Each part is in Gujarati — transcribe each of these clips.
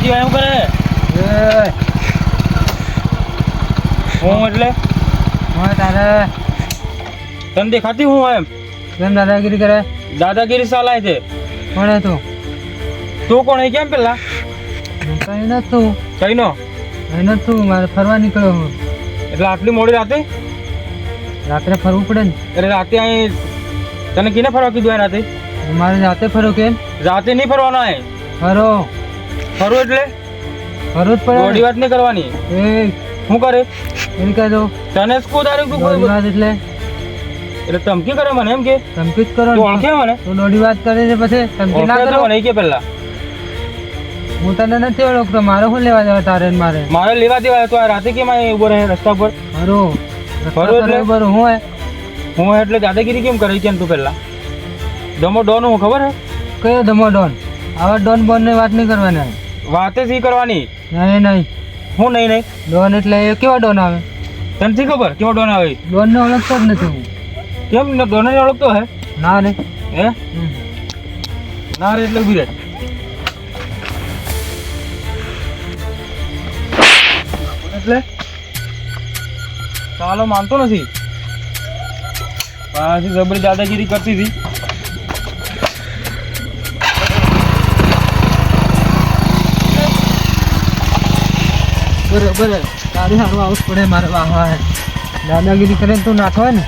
કાકાજી એમ કરે? હું એટલે? હું તારે? તને દેખાતી હું એમ? કેમ દાદાગીરી કરે? દાદાગીરી ચાલાય છે. કોણ તું? તું કોણ કેમ પેલા? કઈ નથી તું કઈ નથી તું મારે ફરવા નીકળ્યો હું. એટલે આટલી મોડી રાતે? રાત્રે ફરવું પડે ને. એટલે રાતે અહીં તને કીને ફરવા કીધું રાતે? મારે રાતે ફરવું કેમ? રાતે નહીં ફરવાનો અહીં ફરો. ફરવું એટલે? ફરવું પડે. દોઢી વાત નહીં કરવાની. એ. શું કરે? એમ કહી દો તને શું તારે તું વાત એટલે. એટલે ધમકી કરે મને એમ કે? ધમકી જ કરો ઓળખે મને? તું દોડી વાત કરે છે પછી ધમકી ના કરો. મને કે પહેલા. હું તને નથી ઓળખતો. મારે શું લેવા દેવા તારે મારે? મારે લેવા દેવા તો આ રાતે કેમ અહીં ઊભો રહે રસ્તા પર? ફરો. ફરો એટલે? બરો હું હે? હું એટલે દાદાગીરી કેમ કરી કેમ તું પહેલા? ડમો ડોન હું ખબર હે? કયો ધમો ડોન? આવા ડોન બોનની વાત નહીં કરવાની. વાતે સી કરવાની? નહીં નહીં હું નહીં નહીં. ડોન એટલે એ કેવા ડોન આવે? તને શી ખબર? કેવો ડોન આવે? ડોન ને ઓળખતો જ નથી હું. કેમ? ડોન ને ઓળખતો હે? ના રે. હે? ના રે એટલે ઊભી રહે. એટલે? ચાલો માનતો નથી. પાછી જબરી દાદાગીરી કરતી હતી. બરોબર. તારી સારું આવું પડે મારે વાહવા દાદાગીરી કરે તું નાખવા ને.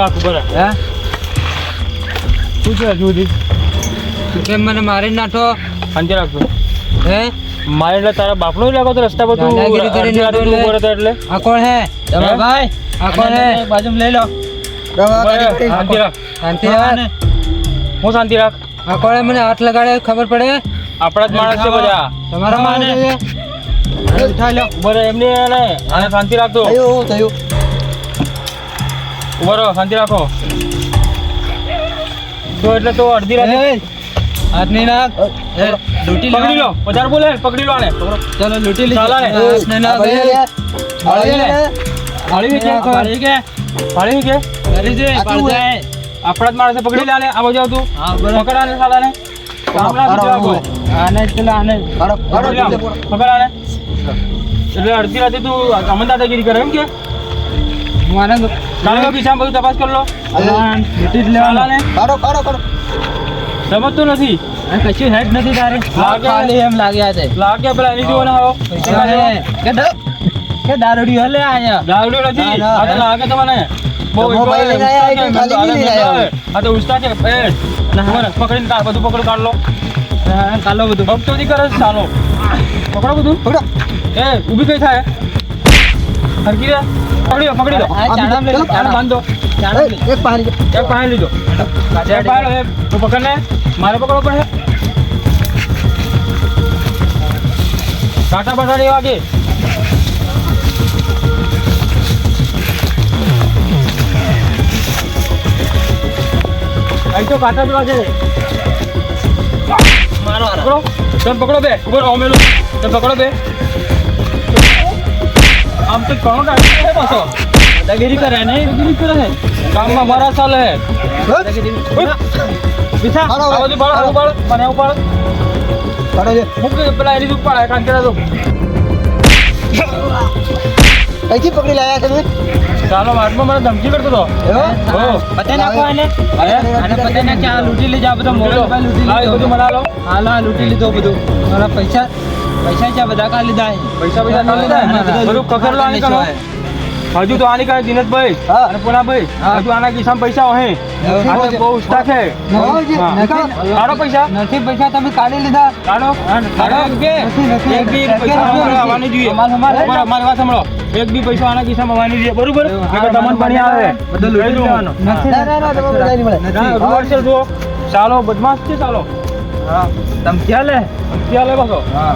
રાખ બરા હે? શું છે જુદી કેમ મને મારી નાખો? અંતે રાખજો. હે? મારે એટલે તારા બાપનો લાગો તો રસ્તા પર તું એટલે. આ કોણ હે? તમારા ભાઈ? આ કોણ હે? બાજુમાં લઈ લો. શાંતિ રાખ. શાંતિ રાખ. હું શાંતિ રાખ. આ કોણ હે મને હાથ લગાડે ખબર પડે? આપણા જ માણસ છે બધા. તમારા માને ઉઠાઈ લો. ઊભો રહે શાંતિ આને થયું રાખજો ઊભો રહો શાંતિ રાખો. તો એટલે તો અડધી રાતે હાથ નહીં નાખ. લૂંટી પકડી લો વધારે બોલે પકડી લો આને. ચાલો લૂટી લીધો ચાલે. હાથ નહીં નાખ. લે. પાડી કે પાડી કે પાડી કે? કરી જે પાડ જાય આપણા જ માણસે પકડી લે આને આ બાજુ આવતું. પકડ આને સાલાને. કામ ના બીજું આને પેલા આને લે આમ. પકડ આને. એટલે અડધી રાતે તું અમન દાદાગીરી કરે એમ કે? મારે બધું તપાસ કરી લો. લૂંટી જ લેવાનો. સાલાને સમજતું નથી. આ કશું હેડ નથી તારે. લાગે. ખાલી એમ લાગ્યા છે. લાગે પેલા એની જોવાના આવો. કે દારૂડી હલે આયા દાવડ્યો નથી. આ તો લાગે તો મને બહુ મોબાઈલ લઈને આયા, ઉસ્તા છે, ખાલી લઈને આયા. આ તો ઉસ્તા છે. એ પકડીને કાઢ બધું પકડ કાઢ લો. કાલો બધું. ભક્તોથી કરે છે ચાલો પકડો બધું. એ ઊભી કઈ થાય? હરકી રે. પકડી લો પકડી લો. લઈ બાંધો. એક પાણી એક પાણી લીધો. એક પાસે એ તું પકડ ને મારે પકડવો પડે. કાંટા બટાડી કે. અહીં તો કાંટા વાગે. છે પકડો. તમે પકડો બે. ઊભો રહો મેલો. તમે પકડો બે. આમ તો ઘણો ટાઈમ છે પાછો. દાદાગીરી કરે ને દાદાગીરી કરે છે. કામમાં મારા ચાલે હાલો, આ બધું પાડો આ ઉપાડો. મને ઉપાડો. કાઢો છે મૂક પેલા એની ઉપાડે કરે તો કઈથી પકડી લાયા તમે? ચાલો વાતમાં મને ધમકી કરતો? હો. પતે નાખો એને. અરે આને પતે નાખ આ લૂંટી લીધા બધો મોબાઈલ બાઈલ લૂંટી લીધો. બધું મને લો હાલો હા લૂંટી લીધો બધું. મારા પૈસા. પૈસા છે બધા કા લીધા. પૈસા પૈસા ના લીધા બધું કકર લો આની કરો હજુ તો આની કાંઈ દિનેશભાઈ અને પુનાભાઈ. હજુ આના કિસ્સામાં પૈસા હોય. આને બહુ ઉસ્તા છે. કાઢો પૈસા. નથી પૈસા તમે કાઢી લીધા. કાઢો. કાઢો. એક બી. એક પૈસા આવવાની જોઈએ. અમારે, અમારે. વાત સાંભળો. એક બી પૈસા આના કિસ્સા આવવાની જોઈએ. બરોબર? તમને પાણી આવે. બધું લઈ દઉં. નથી, ના, ના, ના, તમે બધા નહીં મળે. છે જુઓ. ચાલો બદમાશ છે ચાલો. હા તમે ક્યાં લે? ક્યાં લે પાછો હા.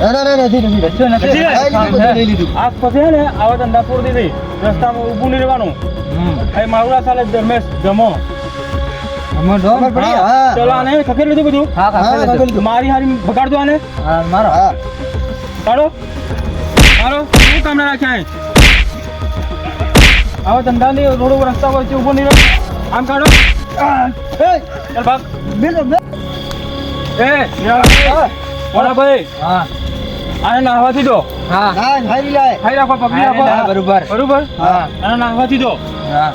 ના, ના, ના, નથી, નથી. કશું નથી. નથી? લઈ લીધું, બધું લઈ લીધું. આ પછી ને આવા ધંધા પૂરતી રસ્તામાં ઊભું નહીં રહેવાનું. એ માવડા સાલે ધર્મેશ જમો. મારી હારી બગાડજો આને. મારો. કાઢો. શું કામ રાખ્યા આવા ધંધા નહીં રોડ ઉપર રસ્તા પર ઊભો નહીં આમ કાઢો. એ, ચાલ ભાગ. એ ભાઈ. હા. આને નાહવાથી દો. હા. હા, હારી લાય. ખાઈ રાખો પકડી રાખો. બરોબર. બરોબર? હા. આને નાહવાથી દો. હા.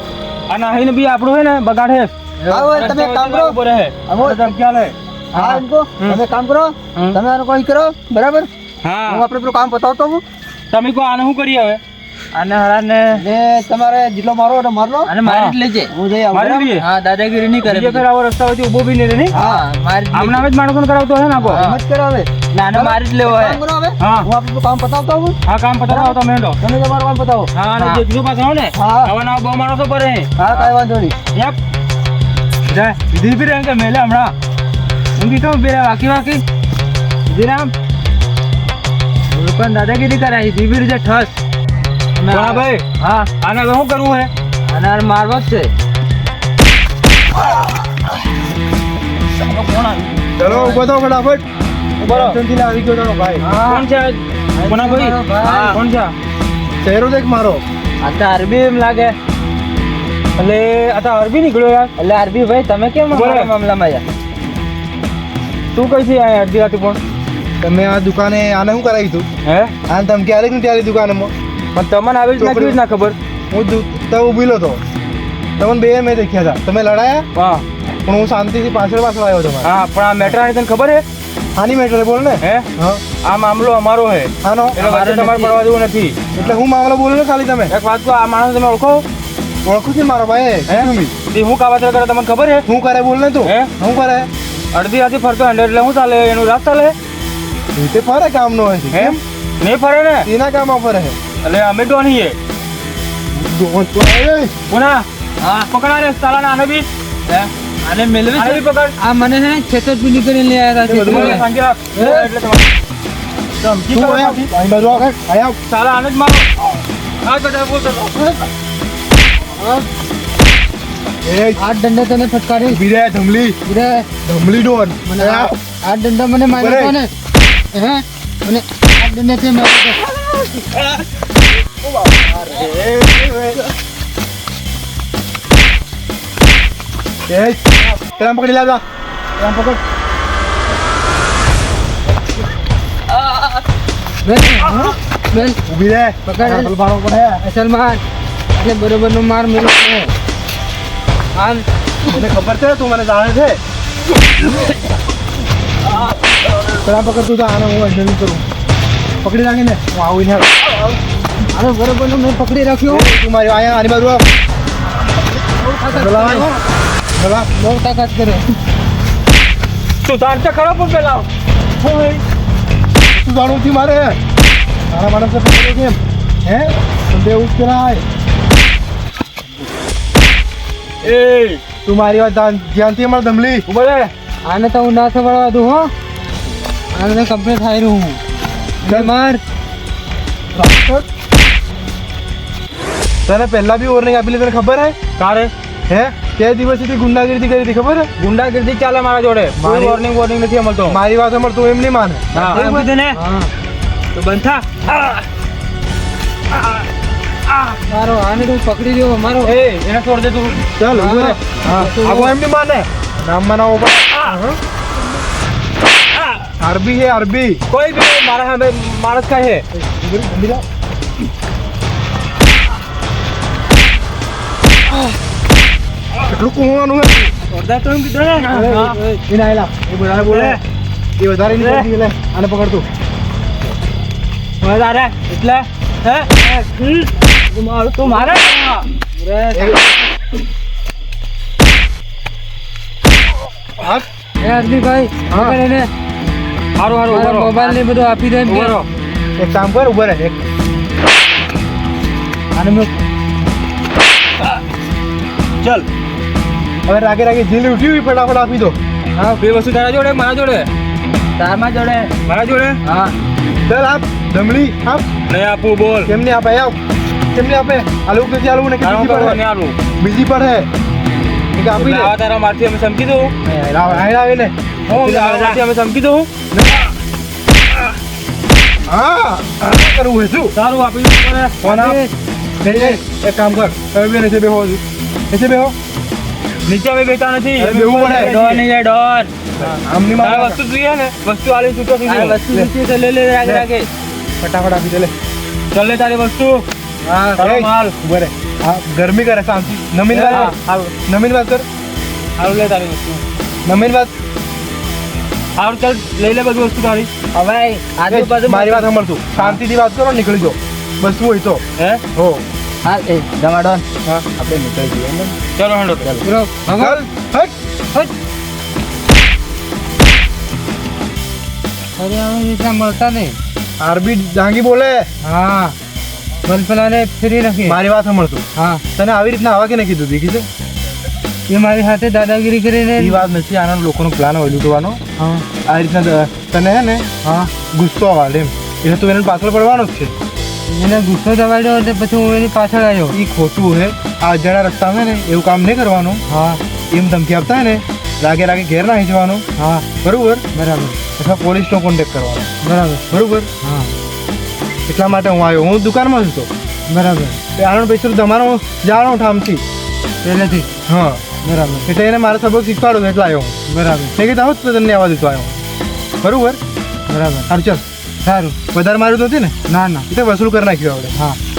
આ નાહીને બી આપણું હે ને બગાડે. આવો, તમે એક કામ કરો. બોલે હે આવો. તમે ક્યાં લે. હા, એમ કહો. હમ. તમે કામ કરો. તમે આનો કોઈ કરો. બરાબર? હું. હા આપણે પેલું કામ બતાવતો હું તમે કહો આને શું કરીએ હવે? અને હરાને ને તમારે જેટલો મારો એટલો મારલો. અને મારી જ લેજે. હું જઈ આવું. હા દાદાગીરી નહીં કરે જે આવો રસ્તા હોય ઊભો બી નહીં રહે હા મારી જ આમના. જ માણસોને કરાવતો હે નાખો હા. એમ જ કરો હવે નાનો મારી જ લેવો કામ હે હા. હું આપણે કામ પતાવતો હું હા કામ પતાવતો તમે મેંડો તમે તમારું કામ પતાવો. હા અને જે બીજું પાછું આવે ને હા. આવા નવા બહુ માણસો પર હા કાઈ વાંધો નહીં. યપ. જા દીપી રહે કે મેલે હમણાં? હું કીધું બેરા વાકી વાકી. દીરામ પણ દાદાગીરી કરાય દીપી રીતે ઠસ. ભાઈ હા. આને હવે શું કરવું હે? અને આ મારવો જ છે. ચાલો ઊભો થો ફટાફટ. ઊભો. ટેન્શનથી આવી ગયો તારો ભાઈ. કોણ છે? કોના ભાઈ? કોણ છે? ચહેરો દેખ મારો. આ તો અરબી એમ લાગે. એટલે આ તો અરબી નીકળ્યો યાર. એટલે અરબી ભાઈ તમે કેમ મામલામાં યાર? તું કઈ છે અડધી રાતે પણ તમે આ દુકાને આને શું કરાવી તું? હે? આને તમે ક્યારે નહીં ત્યારે દુકાનમાં? પણ તમને આવી રીતના કેવી રીતના ખબર. હું તો ઉભીલો તો. તમને બે મેં દેખ્યા હતા. તમે લડાયા? હા. પણ હું શાંતિથી પાછળ પાછળ આવ્યો તમારે હા પણ આ મેટરાની તને ખબર હે આની મેટર બોલ ને. હે? હા. આ મામલો અમારો હે આનો? એટલે વચ્ચે તમારે. પડવા દેવું નથી. એટલે હું મામલો બોલું ને ખાલી તમે? એક વાત કહો આ માણસ તમે ઓળખો? ઓળખું છું મારો ભાઈ. હે? શું તે હું કાવતરા કરે તમને ખબર હે હું કરે બોલ ને તું. હે? હું કરે? અડધી રાતે ફરતો હંડ્રેડ એટલે હું ચાલે એનું રાત ચાલે. રીતે ફરે કામનો હોય છે. હે? નહીં ફરે ને? એના કામ ફરે છે. એટલે અમે તો નહીં કોના? હા. પકડા રે સાલા આને બી. હે? આને મેલવી આને પકડ. આ મને હે ખેતર પીલી કરીને લઈ આવ્યા છે તમારે છેતરપિંડી. સાંજે રાખ. એટલે તમારે ધમકી તું કરો આયા, અહીં બાજુ આવ, આયા સાલા આને જ મારો. આ બેટા બોલ આઠ દંડા તને ફટકારી. ઊભી રહે ધમલી. રે ધમલી ડોન. મને આઠ દંડા મને માર્યો હતો ને હે? મને આઠ દંડા તે માર્યો હતો. એ પેલા પકડી લાવતા પેલા પકડ માર મેળવ્યો આમ તને ખબર છે તું મને જાણે છે પેલા પકડ તું તો આને હું હેન્ડલ કરું પકડી રાખીને હું આવીને આનો બરોબરનું મેં પકડી રાખ્યો. તું મારી અહીંયા આની બાજુ આવ. પેલા બહુ તાકાત કરે. તું તાર તો ખરો પણ પેલા? તું જાણું છું મારે. મારા માણસે પકડ્યો કેમ હે? બે ઉઠ કરાય એ. તું મારી વાત ધ્યાન- ધ્યાનથી અમારે ધમલી. બોલે આને તો હું ના સંભાળવા દઉં હો. આને કમ્પ્લીટ થાય હું. માર તને પહેલા બી ઓર્નિંગ આપેલી તને ખબર હે? કારે હે. તે દિવસથી ગુંડાગીરી કરી હતી ખબર હે? ગુંડાગીરી ચાલે મારા જોડે. મારી- વોર્નિંગ વોર્નિંગ નથી અમલતો. મારી વાત સાંભળ તું એમ નહીં માને. હા એમ કીધું ને? તો બંધ થા. મારો આને તું પકડી લ્યો મારો. એ એને છોડ દે તું. ચાલ ઊભો રે હા. આવો એમ નહીં માને. નામ મનાવો પણ અરબી હે અરબી. કોઈ भी મારા સામે માણસ કાંઈ હે. કેટલું કુવાનું હે. અડધા તો એમ કીધું ને હા. એના આયલા એ બધાને બોલે. એ વધારે નહીં બોલતી એટલે આને પકડતું વધારે. એટલે હે? તું મારું? તું મારે હાથ એ હાર્દિકભાઈ હા. એને. હારું હારું મારા ઊભો રહો. મોબાઈલ ને બધું આપી દે એમ કે ઊભો રહો. એક કામ કર ઊભો રહે એક અને મેં ચલ હવે રાગે રાગે જીલી ઉઠી હોય ફટાફટ આપી દો હા બે વસ્તુ તારા જોડે મારા જોડે તારમાં જોડે મારા જોડે હા ચાલ આપ દમડી આપ નહીં આપું બોલ કેમ નહીં આપે આવ કેમ નહીં આપે આલુ કે આલુ ને કે તારું બીજી કરવા પડે નહીં આલું બીજી પડે એક આપી દે આવા તારા મારથી અમે સમકી દઉં એ લાવ આય આવે ને હું આવા અમે સમકી દઉં હા કરવું હે શું? સારું આપી દઉં તને. ફોન આપ. નહીં નહીં એક કામ કર. તમે બે નીચે બેહો નીચે બેહો. નીચે અમે બેઠા નથી. અરે પડે. ડોન નહીં જાય, ડોન આમની મારે વસ્તુ જોઈએ ને. વસ્તુ આલી છૂટો થઈ વસ્તુ નીચે તો લે લે રાગે રાગે ફટાફટ આપી દે લે. ચાલ લે તારી વસ્તુ. હા તારો માલ. હા ગરમી કરે શાંતિ. નમીન હા, વાત નમીન વાત કર. હારું લે તારી વસ્તુ. નમીન વાત. હારું ચાલ લઈ લે બધી વસ્તુ તારી. હવે આજુબાજુ મારી વાત સાંભળતું શાંતિથી વાત કરો નીકળી જાઓ. બસ શું હોય તો. હે? હો. હા એ દમાડોન હા. આપણે નીકળી જઈએ ચાલો હેડો ચાલ. હટ. હટ. અરે અમે રીતના મળતા નહીં. આરબી ડાંગી બોલે. હા. બલ પેલાને ફેરી નથી મારી વાત સાંભળતું હા. તને આવી રીતના આવા કે નહીં કીધું દીધી કીધું? એ મારી સાથે દાદાગીરી કરીને એ વાત નથી આનો લોકોનો પ્લાન હોય લૂંટવાનો. હા. આ રીતના તને હે ને હા. ગુસ્સો આવે એમ. એટલે તું એને પાછળ પડવાનો જ છે. એને ગુસ્સો દબાડ્યો એટલે પછી હું એની પાછળ આવ્યો. એ ખોટું હે. આ અજાણા રસ્તા હે ને એવું કામ નહીં કરવાનું. હા. એમ ધમકી આપતા હે ને રાગે રાગે ઘેર નાખી જવાનું હા. બરાબર? બરાબર. અથવા પોલીસનો કોન્ટેક્ટ કરવાનો. બરાબર. બરાબર? હા. એટલા માટે હું આવ્યો. હું દુકાનમાં જ હતો. બરાબર. આનો પૈસા તમારો જાણો ઠામથી? પહેલેથી. હા. બરાબર. એટલે એને મારે સબક શીખવાડો એટલે આવ્યો બરાબર. મેં કીધું આવું જ તને આવવા દીધો આવ્યો બરાબર? બરાબર. સારું ચાલ. સારું. વધારે મારું નથી ને? ના ના. એ તો વસૂલ કરી નાખ્યું આપણે. હા.